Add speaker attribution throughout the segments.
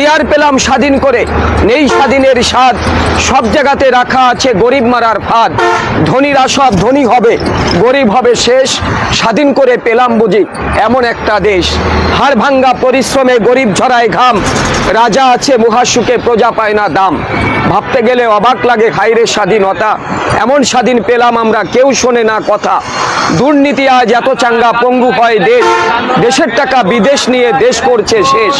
Speaker 1: কি পেলাম স্বাধীন করে। নেই স্বাধীনের স্বাদ, সব জায়গাতে রাখা আছে গরিব মারার ফাঁদ। ধনীরা সব ধনী হবে, গরিব হবে শেষ। স্বাধীন করে পেলাম বুঝি এমন একটা দেশ। হাড় ভাঙ্গা পরিশ্রমে গরিব ঝরায় ঘাম। রাজা আছে মুহাসুকে প্রজা পায় না দাম। ভাবতে গেলে অবাক লাগে হাইরে স্বাধীনতা। এমন স্বাধীন পেলাম আমরা, কেউ শোনে না কথা। দুর্নীতি আজ এত চাঙ্গা, পঙ্গু হয় দেশ। দেশের টাকা বিদেশ নিয়ে দেশ করছে শেষ।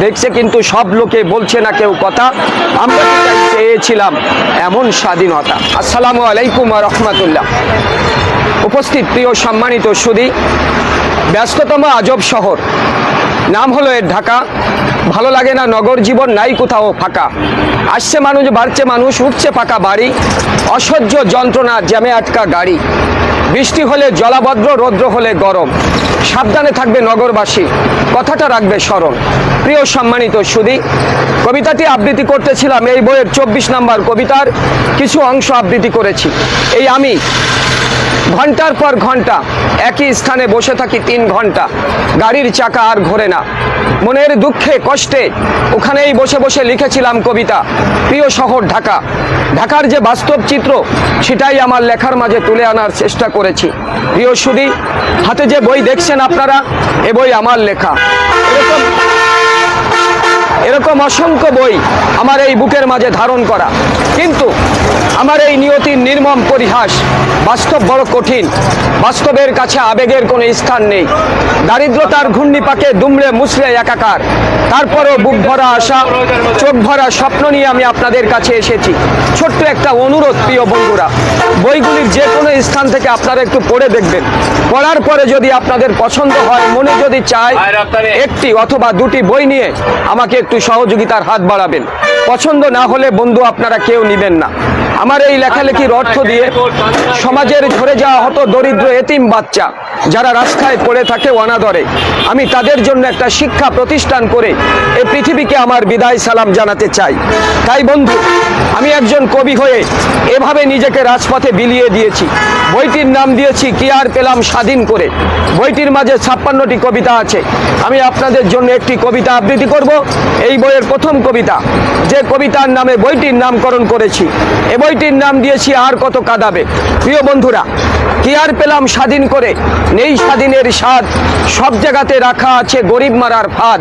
Speaker 1: দেখছে কিন্তু সব লোকে বলছে না কেউ কথা। আমরা চেয়েছিলাম এমন স্বাধীনতা। আসসালামু আলাইকুম রহমতুল্লাহ। উপস্থিত প্রিয় সম্মানিত সুদী, ব্যস্ততম আজব শহর। নাম হলো এর ঢাকা। ভালো লাগে না নগর জীবন, নাই কোথাও ফাঁকা। আসছে মানুষ, বাড়ছে মানুষ, উঠছে পাকা বাড়ি। অসহ্য যন্ত্রণা, জ্যামে আটকা গাড়ি। বৃষ্টি হলে জলাভদ্র, রৌদ্র হলে গরম। সাবধানে থাকবে নগরবাসী। কথাটা রাখবে স্মরণ। প্রিয় সম্মানিত সুদী কবিতাটি আবৃত্তি করতেছিলাম এই বইয়ের চব্বিশ নাম্বার কবিতার কিছু অংশ আবৃত্তি করেছি। এই আমি ঘণ্টার পর ঘণ্টা একই স্থানে বসে থাকি তিন ঘণ্টা। গাড়ির চাকা আর ঘোরে না। মনের দুঃখে, কষ্টে ওখানেই বসে বসে লিখেছিলাম কবিতা, প্রিয় শহর ঢাকা। ঢাকার যে বাস্তব চিত্র, সেটাই আমার লেখার মাঝে তুলে আনার চেষ্টা করেছি। প্রিয় সুদী হাতে যে বই দেখছেন আপনারা, এ বই আমার লেখা। এরকম অসংখ্য বই আমার এই বুকের মাঝে ধারণ করা। কিন্তু আমার এই নিয়তির নির্মম পরিহাস বাস্তব বড় কঠিন। বাস্তবের কাছে আবেগের কোনো স্থান নেই। দারিদ্রতার ঘূর্ণিপাকে দুমড়ে মুসড়ে একাকার। তারপরেও বুক ভরা আশা চোখ ভরা স্বপ্ন নিয়ে আমি আপনাদের কাছে এসেছি। ছোট্ট একটা অনুরোধ প্রিয় বন্ধুরা। বইগুলির যে কোনো স্থান থেকে আপনারা একটু পড়ে দেখবেন। পড়ার পরে যদি আপনাদের পছন্দ হয় মনে যদি চায় একটি অথবা দুটি বই নিয়ে আমাকে একটু সহযোগিতার হাত বাড়াবেন। পছন্দ না হলে বন্ধু আপনারা কেউ নেবেন না। আমার এই লেখালেখির অর্থ দিয়ে সমাজের ঝরে যাওয়া হতো দরিদ্র এতিম বাচ্চা যারা রাস্তায় পড়ে থাকে অনাদরে। আমি তাদের জন্য একটা শিক্ষা প্রতিষ্ঠান করে এই পৃথিবীকে আমার বিদায় সালাম জানাতে চাই। তাই বন্ধু, আমি একজন কবি হয়ে এভাবে নিজেকে রাজপথে বিলিয়ে দিয়েছি। বইটির নাম দিয়েছি কি আর পেলাম স্বাধীন করে। বইটির মাঝে ছাপ্পান্নটি কবিতা আছে। আমি আপনাদের জন্য একটি কবিতা আবৃত্তি করব। এই বইয়ের প্রথম কবিতা, যে কবিতার নামে বইটির নামকরণ করেছি। এ বইটির নাম দিয়েছি, আর কত কাদাবে। প্রিয় বন্ধুরা, কি আর পেলাম স্বাধীন করে? নেই স্বাধীনের স্বাদ, সব জায়গাতে রাখা আছে গরিব মারার ফাঁদ।